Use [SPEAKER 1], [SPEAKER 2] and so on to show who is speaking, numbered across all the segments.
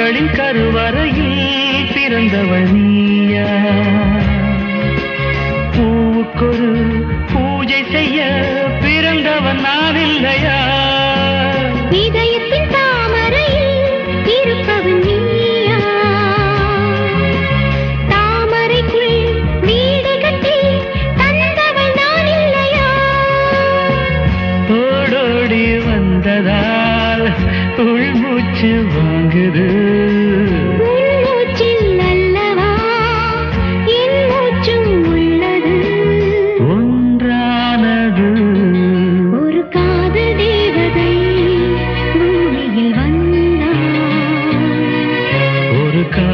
[SPEAKER 1] பூக்களின் கருவறையில் பிறந்தவள் நீயா. பூவுக்கொரு பூஜை செய்ய பிறந்தவன் நான் இல்லையா?
[SPEAKER 2] இதயத்தின் தாமரையில் இருப்பவன் நீயா. தாமரைக்குள் வீடு கட்டி தந்தவள் நான் இல்லையா?
[SPEAKER 1] ஓடோடி வந்ததால் உள்மூச்சு வாங்குது.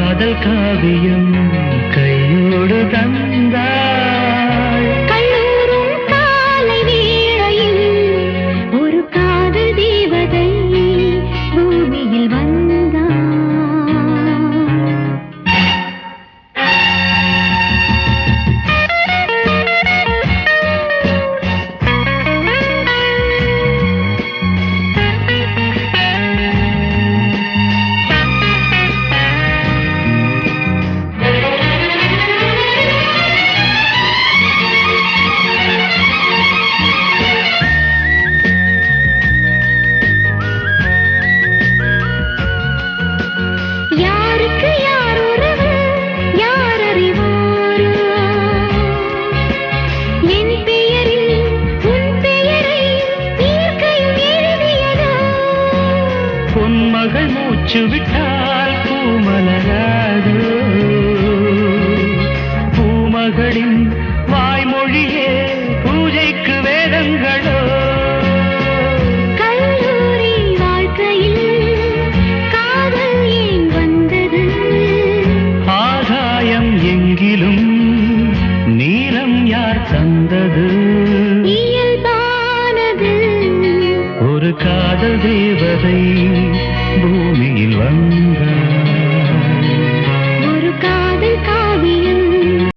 [SPEAKER 2] ஒரு காதல்
[SPEAKER 1] காவியம் கையோடு பொன்மகள் மூச்சு விட்டால் பூமலராது. பூமகளின் வாய்மொழியே பூஜைக்கு வேதங்களோ. எங்கிலும் நீலம் யார் தந்தது? ஒரு காதல் தேவதை பூமியில் வந்தார்